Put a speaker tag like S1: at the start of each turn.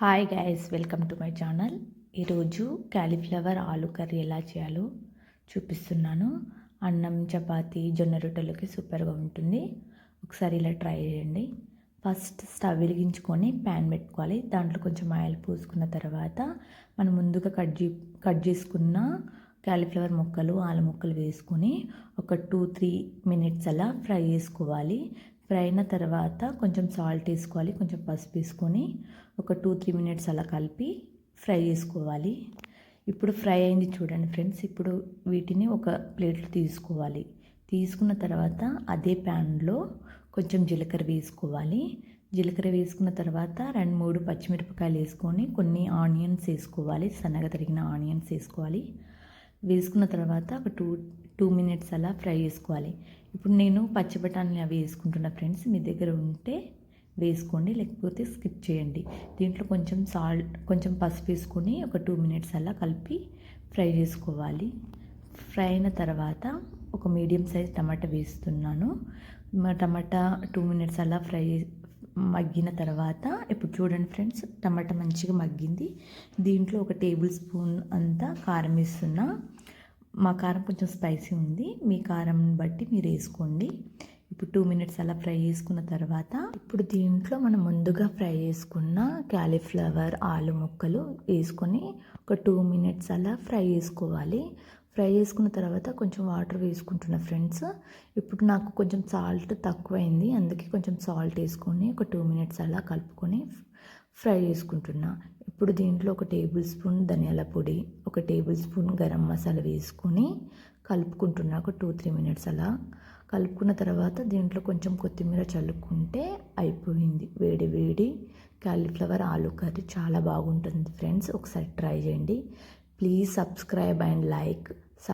S1: Hi guys welcome to my channel ఈరోజు cauliflower ఆలు curry ఎలా చేయాలో చూపిస్తున్నాను. అన్నం చపాతి జొన్న రొట్టెలకి సూపర్గా ఉంటుంది. ఒకసారి ఇలా ట్రై చేయండి. ఫస్ట్ స్టవ్ వెలిగించుకొని ప్యాన్ పెట్టుకోవాలి. దాంట్లో కొంచెం ఆయిల్ పోసుకున్న తర్వాత మనం ముందుగా కట్ చే కట్ చేసుకున్న క్యాలీఫ్లవర్ ముక్కలు ఆలు ముక్కలు వేసుకొని ఒక టూ త్రీ మినిట్స్ అలా ఫ్రై చేసుకోవాలి. ఫ్రై అయిన తర్వాత కొంచెం సాల్ట్ వేసుకోవాలి కొంచెం పసుపు వేసుకొని ఒక టూ త్రీ మినిట్స్ అలా కలిపి ఫ్రై చేసుకోవాలి. ఇప్పుడు ఫ్రై అయింది చూడండి ఫ్రెండ్స్ ఇప్పుడు వీటిని ఒక ప్లేట్లో తీసుకోవాలి. తీసుకున్న తర్వాత అదే ప్యాన్లో కొంచెం జీలకర్ర వేసుకోవాలి. జీలకర్ర వేసుకున్న తర్వాత రెండు మూడు పచ్చిమిరపకాయలు వేసుకొని కొన్ని ఆనియన్స్ వేసుకోవాలి సన్నగా తరిగిన ఆనియన్స్ వేసుకోవాలి. వేసుకున్న తర్వాత ఒక టూ టూ మినిట్స్ అలా ఫ్రై చేసుకోవాలి. ఇప్పుడు నేను పచ్చి బఠానీలు అవి వేసుకుంటున్న ఫ్రెండ్స్. మీ దగ్గర ఉంటే వేసుకోండి లేకపోతే స్కిప్ చేయండి. దీంట్లో కొంచెం సాల్ట్ కొంచెం పసుపు వేసుకొని ఒక టూ మినిట్స్ అలా కలిపి ఫ్రై చేసుకోవాలి. ఫ్రై అయిన తర్వాత ఒక మీడియం సైజ్ టమాటా వేస్తున్నాను. టమాటా టూ మినిట్స్ అలా ఫ్రై మగ్గిన తర్వాత ఇప్పుడు చూడండి ఫ్రెండ్స్ టమాటా మంచిగా మగ్గింది. దీంట్లో ఒక టేబుల్ స్పూన్ అంతా కారం వేస్తున్నా. మా కారం కొంచెం స్పైసీ ఉంది. మీ కారం బట్టి మీరు వేసుకోండి. ఇప్పుడు టూ మినిట్స్ అలా ఫ్రై చేసుకున్న తర్వాత ఇప్పుడు దీంట్లో మనం ముందుగా ఫ్రై చేసుకున్న క్యాలీఫ్లవర్ ఆలు ముక్కలు వేసుకొని ఒక టూ మినిట్స్ అలా ఫ్రై చేసుకోవాలి. ఫ్రై చేసుకున్న తర్వాత కొంచెం వాటర్ వేసుకుంటున్న ఫ్రెండ్స్ ఇప్పుడు నాకు కొంచెం సాల్ట్ తక్కువైంది. అందుకే కొంచెం సాల్ట్ వేసుకొని ఒక టూ మినిట్స్ అలా కలుపుకొని ఫ్రై చేసుకుంటున్నా. ఇప్పుడు దీంట్లో ఒక టేబుల్ స్పూన్ ధనియాల పొడి ఒక టేబుల్ స్పూన్ గరం మసాలా వేసుకొని కలుపుకుంటున్నా ఒక టూ త్రీ మినిట్స్ అలా. కలుపుకున్న తర్వాత దీంట్లో కొంచెం కొత్తిమీర చల్లుకుంటే అయిపోయింది. వేడి వేడి క్యాలీఫ్లవర్ ఆలు కర్రీ చాలా బాగుంటుంది ఫ్రెండ్స్. ఒకసారి ట్రై చేయండి. Please subscribe and like.